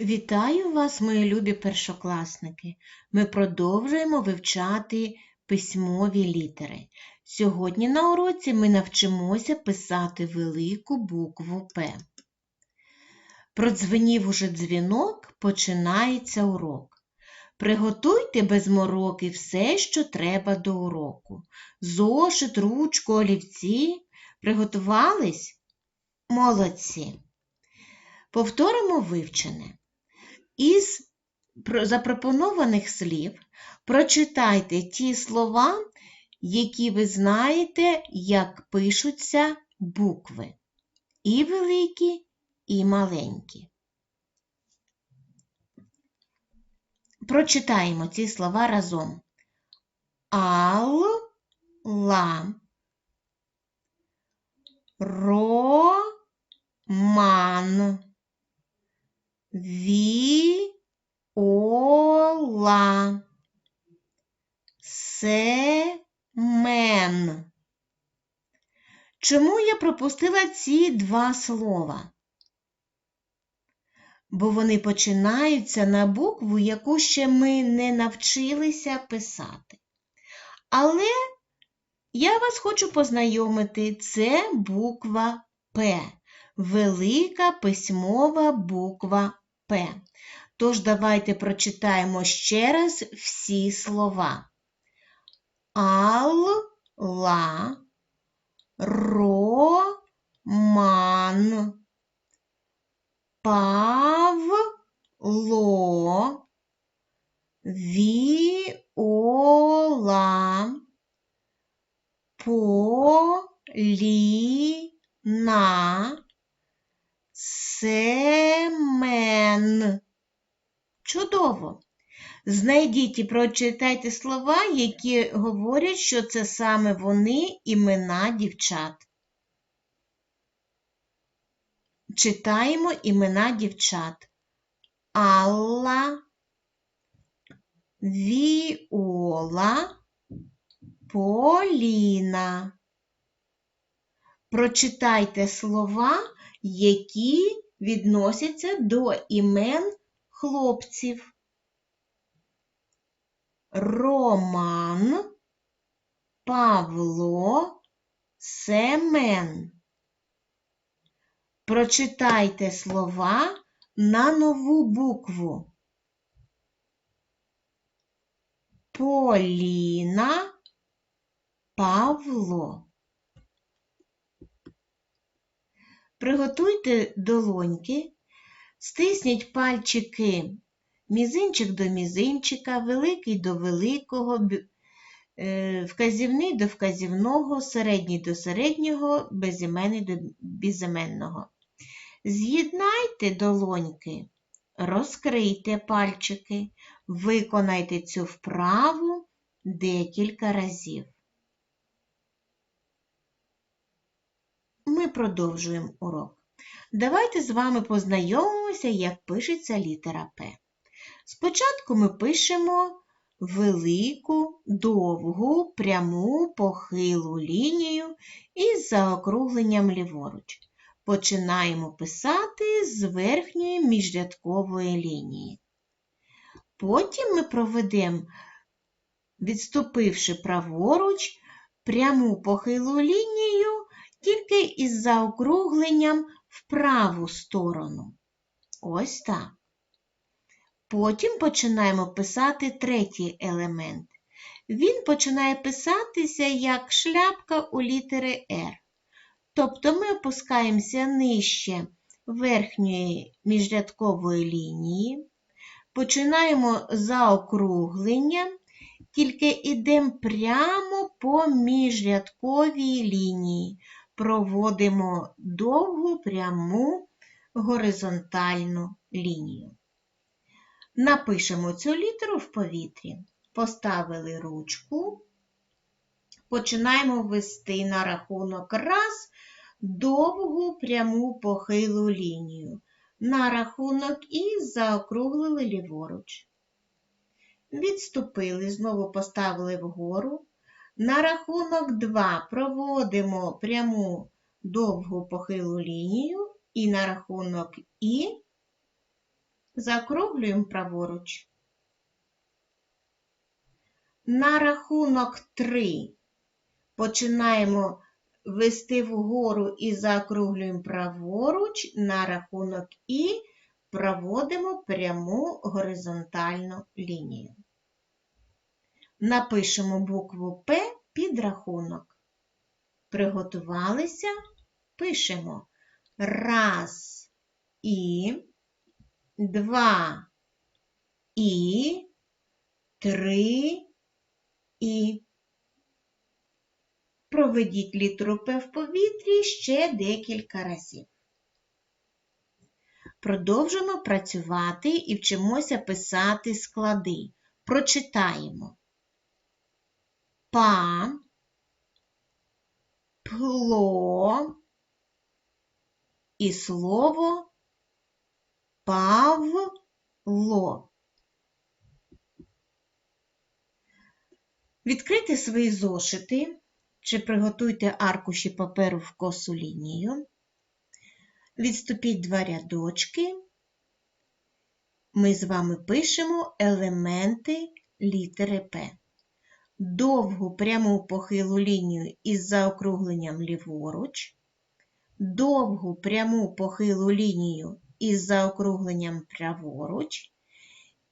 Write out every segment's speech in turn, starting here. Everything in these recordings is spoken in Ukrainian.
Вітаю вас, мої любі першокласники! Ми продовжуємо вивчати письмові літери. Сьогодні на уроці ми навчимося писати велику букву П. Продзвенів уже дзвінок, починається урок. Приготуйте без мороки все, що треба до уроку. Зошит, ручку, олівці. Приготувались? Молодці! Повторимо вивчене. Із запропонованих слів прочитайте ті слова, які ви знаєте, як пишуться букви. І великі, і маленькі. Прочитаємо ці слова разом. Ал, ла, ро, ман. Віола. Семен. Чому я пропустила ці два слова? Бо вони починаються на букву, яку ще ми не навчилися писати. Але я вас хочу познайомити, це буква П велика письмова буква Тож давайте прочитаємо ще раз всі слова. Алла, Роман, Павло, Віола, Поліна, Семен. Чудово! Знайдіть і прочитайте слова, які говорять, що це саме вони імена дівчат. Читаємо імена дівчат. Алла, Віола, Поліна. Прочитайте слова, які відносяться до імен хлопців. Роман, Павло, Семен. Прочитайте слова на нову букву. Поліна, Павло. Приготуйте долоньки, стисніть пальчики мізинчик до мізинчика, великий до великого, е, вказівний до вказівного, середній до середнього, безіменний до безіменного. З'єднайте долоньки, розкрийте пальчики, виконайте цю вправу декілька разів. Ми продовжуємо урок. Давайте з вами познайомимося, як пишеться літера П. Спочатку ми пишемо велику, довгу, пряму, похилу лінію із заокругленням ліворуч. Починаємо писати з верхньої міжрядкової лінії. Потім ми проведемо, відступивши праворуч, пряму похилу лінію тільки із заокругленням в праву сторону. Ось так. Потім починаємо писати третій елемент. Він починає писатися як шляпка у літери R. Тобто ми опускаємося нижче верхньої міжрядкової лінії, починаємо заокруглення, тільки йдемо прямо по міжрядковій лінії, проводимо довгу пряму горизонтальну лінію. Напишемо цю літеру в повітрі. Поставили ручку. Починаємо ввести на рахунок раз довгу пряму похилу лінію. На рахунок і заокруглили ліворуч. Відступили, знову поставили вгору. На рахунок 2 проводимо пряму довгу похилу лінію і на рахунок І Закруглюємо праворуч. На рахунок 3 починаємо вести вгору і закруглюємо праворуч, на рахунок І проводимо пряму горизонтальну лінію. Напишемо букву П під рахунок. Приготувалися, пишемо раз і, два і, три і. Проведіть літеру П в повітрі ще декілька разів. Продовжуємо працювати і вчимося писати склади. Прочитаємо па, пло і слово павло. Відкрийте свої зошити чи приготуйте аркуші паперу в косу лінію. Відступіть два рядочки. Ми з вами пишемо елементи літери П. Довгу пряму похилу лінію із заокругленням ліворуч, довгу пряму похилу лінію із заокругленням праворуч,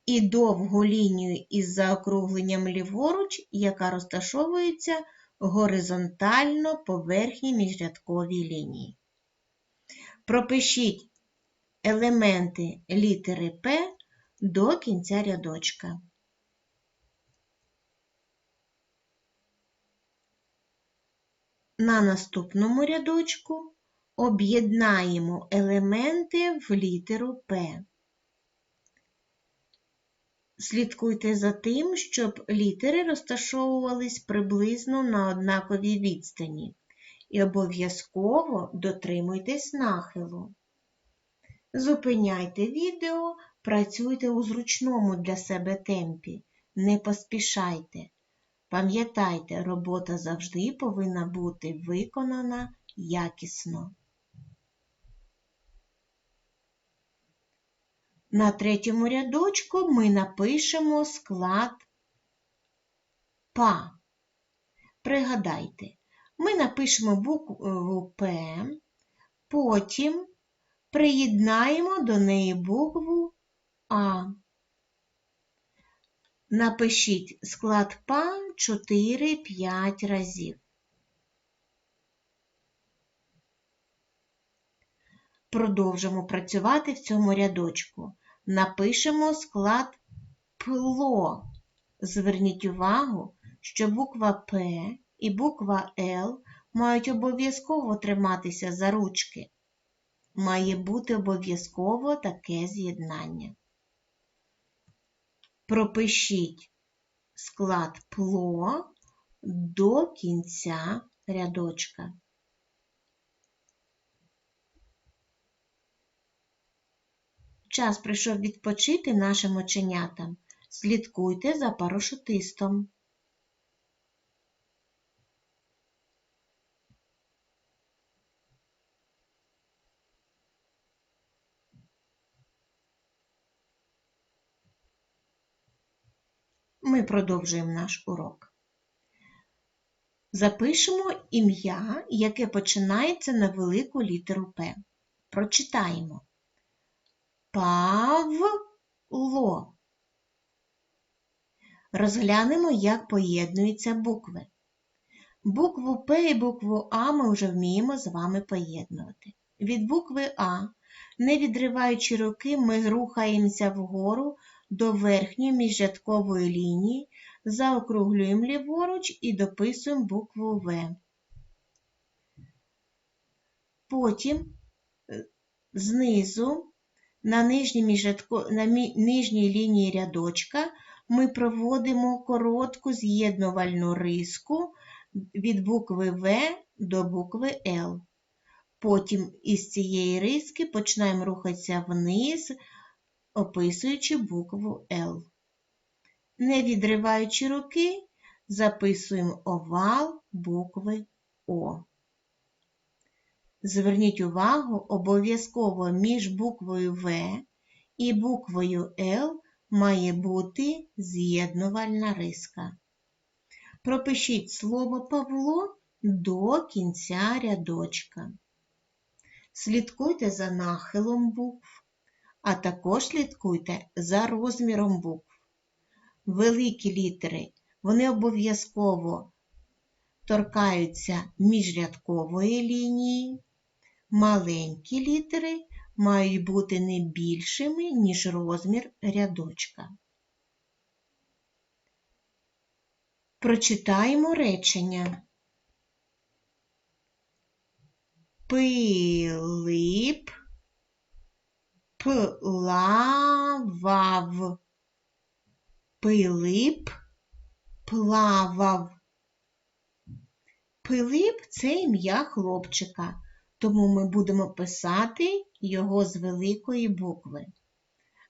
і довгу лінію із заокругленням ліворуч, яка розташовується горизонтально поверхні міжрядковій лінії. Пропишіть елементи літери П до кінця рядочка. На наступному рядочку об'єднаємо елементи в літеру П. Слідкуйте за тим, щоб літери розташовувались приблизно на однаковій відстані і обов'язково дотримуйтесь нахилу. Зупиняйте відео, працюйте у зручному для себе темпі, не поспішайте. Пам'ятайте, робота завжди повинна бути виконана якісно. На третьому рядочку ми напишемо склад ПА. Пригадайте, ми напишемо букву П, потім приєднаємо до неї букву А. Напишіть склад ПА 4-5 разів. Продовжимо працювати в цьому рядочку. Напишемо склад ПЛО. Зверніть увагу, що буква П і буква Л мають обов'язково триматися за ручки. Має бути обов'язково таке з'єднання. Пропишіть склад ПЛО до кінця рядочка. Час прийшов відпочити нашим оченятам. Слідкуйте за парашутистом. Ми продовжуємо наш урок. Запишемо ім'я, яке починається на велику літеру П. Прочитаємо. Павло. Розглянемо, як поєднуються букви. Букву П і букву А ми вже вміємо з вами поєднувати. Від букви А, не відриваючи руки, ми рухаємося вгору до верхньої міжрядкової лінії, заокруглюємо ліворуч і дописуємо букву В. Потім е, знизу на нижній, на нижній лінії рядочка ми проводимо коротку з'єднувальну риску від букви В до букви Л. Потім із цієї риски починаємо рухатися вниз, описуючи букву Л. Не відриваючи руки, записуємо овал букви О. Зверніть увагу, обов'язково між буквою В і буквою Л має бути з'єднувальна риска. Пропишіть слово Павло до кінця рядочка. Слідкуйте за нахилом букв, а також слідкуйте за розміром букв. Великі літери вони обов'язково торкаються міжрядкової лінії. Маленькі літери мають бути не більшими, ніж розмір рядочка. Прочитаємо речення. Пилип плавав. Пилип плавав. Пилип це ім'я хлопчика, тому ми будемо писати його з великої букви.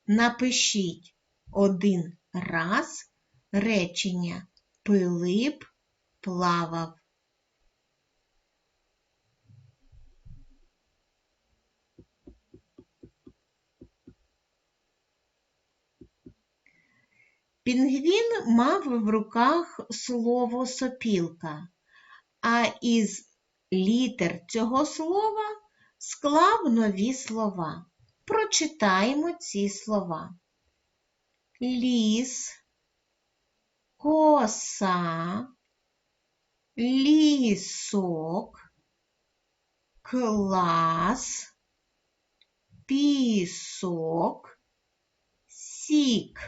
Напишіть один раз речення Пилип плавав. Пінгвін мав в руках слово сопілка, а із літер цього слова склав нові слова. Прочитаємо ці слова. Ліс, коса, лісок, клас, пісок, сік.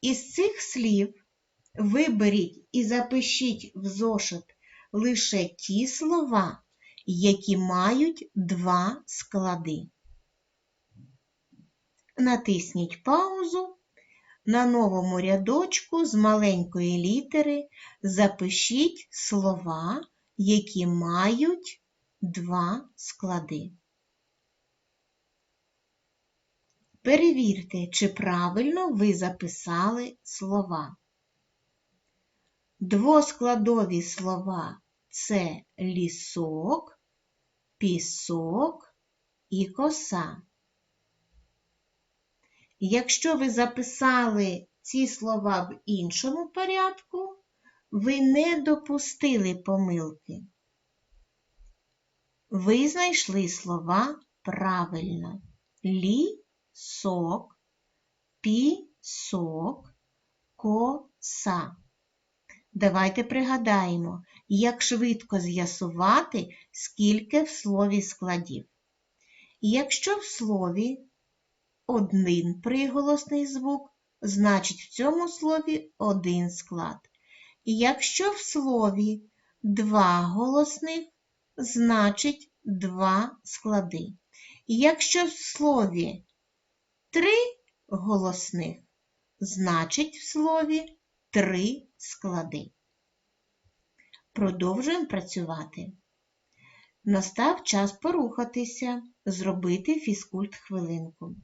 Із цих слів виберіть і запишіть в зошит лише ті слова, які мають два склади. Натисніть паузу. На новому рядочку з маленької літери запишіть слова, які мають два склади. Перевірте, чи правильно ви записали слова. Двоскладові слова це лісок, пісок і коса. Якщо ви записали ці слова в іншому порядку, ви не допустили помилки. Ви знайшли слова правильно. Лісок, пісок, коса. Давайте пригадаємо, як швидко з'ясувати, скільки в слові складів. Якщо в слові один приголосний звук, значить в цьому слові один склад. Якщо в слові два голосних, значить два склади. Якщо в слові три голосних, значить в слові три склади. Продовжуємо працювати. Настав час порухатися, зробити фізкульт хвилинку.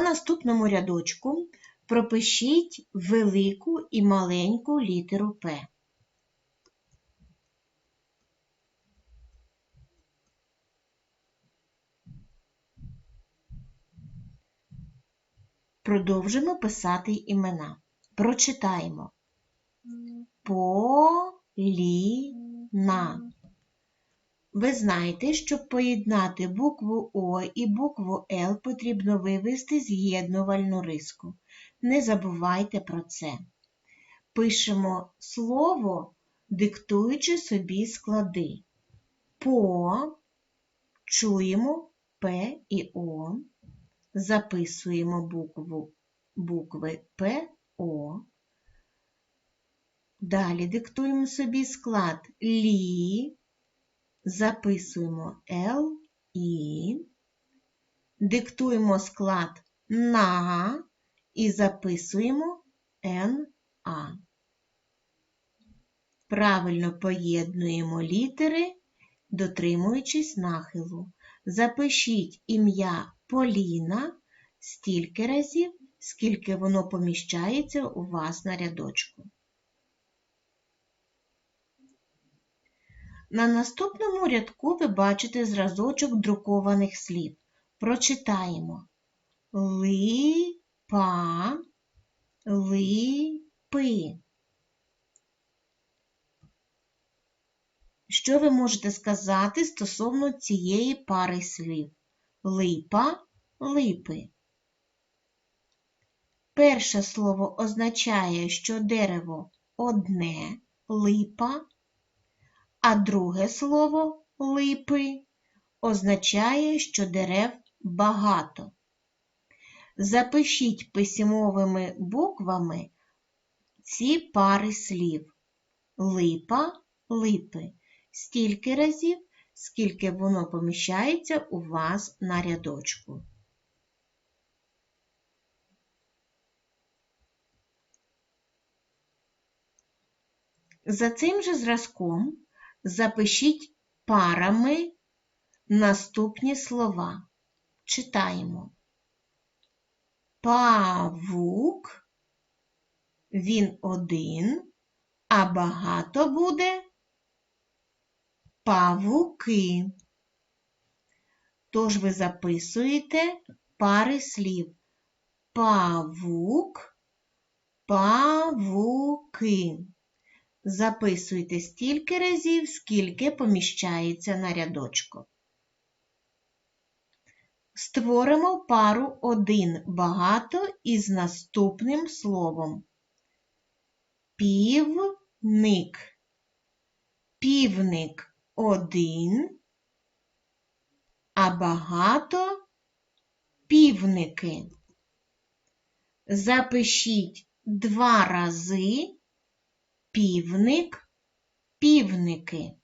На наступному рядочку пропишіть велику і маленьку літеру П. Продовжимо писати імена. Прочитаємо. Поліна. Ви знаєте, щоб поєднати букву О і букву Л потрібно вивести з'єднувальну риску. Не забувайте про це. Пишемо слово, диктуючи собі склади. По, чуємо П і О, записуємо букву, букви П, О. Далі диктуємо собі склад Лі записуємо L, І, диктуємо склад на і записуємо НА. Правильно поєднуємо літери, дотримуючись нахилу. Запишіть ім'я Поліна стільки разів, скільки воно поміщається у вас на рядочку. На наступному рядку ви бачите зразочок друкованих слів. Прочитаємо липа, липи. Що ви можете сказати стосовно цієї пари слів? Липа, липи. Перше слово означає, що дерево одне липа а друге слово липи означає, що дерев багато. Запишіть письмовими буквами ці пари слів липа, липи стільки разів, скільки воно поміщається у вас на рядочку. За цим же зразком Запишіть парами наступні слова. Читаємо. Павук, він один, а багато буде павуки. Тож ви записуєте пари слів. Павук, павуки. Записуйте стільки разів, скільки поміщається на рядочку. Створимо пару один багато із наступним словом. Півник. Півник один, а багато півники. Запишіть два рази півник, півники.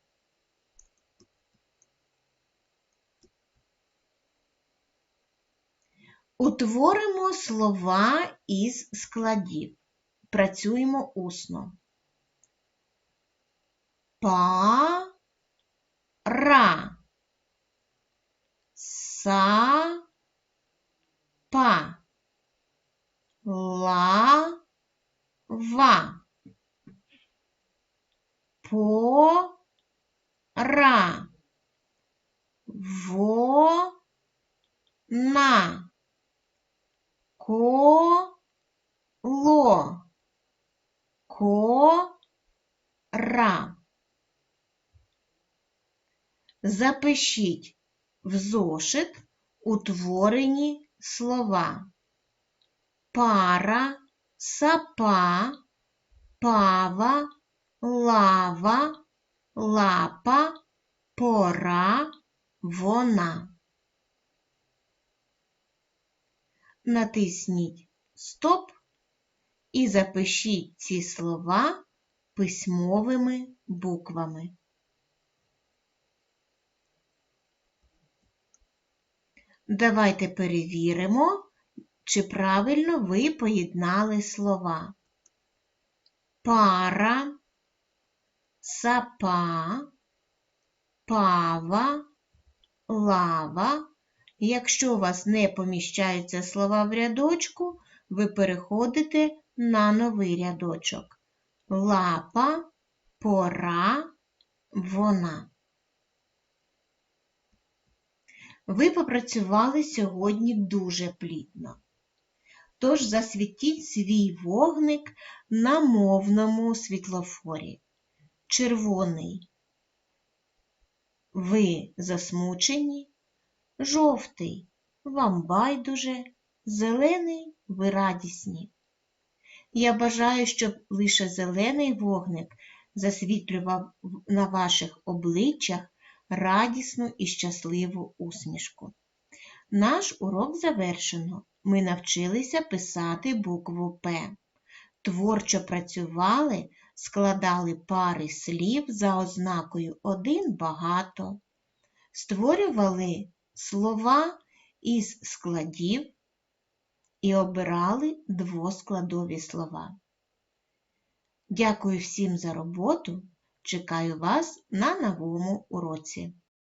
Утворимо слова із складів. Працюємо усно. Па, ра, са, па, ла, ва пора, вона, коло, кора. Запишіть в зошит утворені слова. Пара, сапа, пава, лава, лапа, пора, вона. Натисніть Стоп і запишіть ці слова письмовими буквами. Давайте перевіримо, чи правильно ви поєднали слова. Пара, сапа, пава, лава, Якщо у вас не поміщаються слова в рядочку, ви переходите на новий рядочок. Лапа, пора, вона. Ви попрацювали сьогодні дуже плідно. Тож засвітіть свій вогник на мовному світлофорі. Червоний. Ви засмучені, жовтий вам байдуже, зелений ви радісні. Я бажаю, щоб лише зелений вогник засвітлював на ваших обличчях радісну і щасливу усмішку. Наш урок завершено. Ми навчилися писати букву П. Творчо працювали, складали пари слів за ознакою один багато, створювали слова із складів і обирали двоскладові слова. Дякую всім за роботу. Чекаю вас на новому уроці.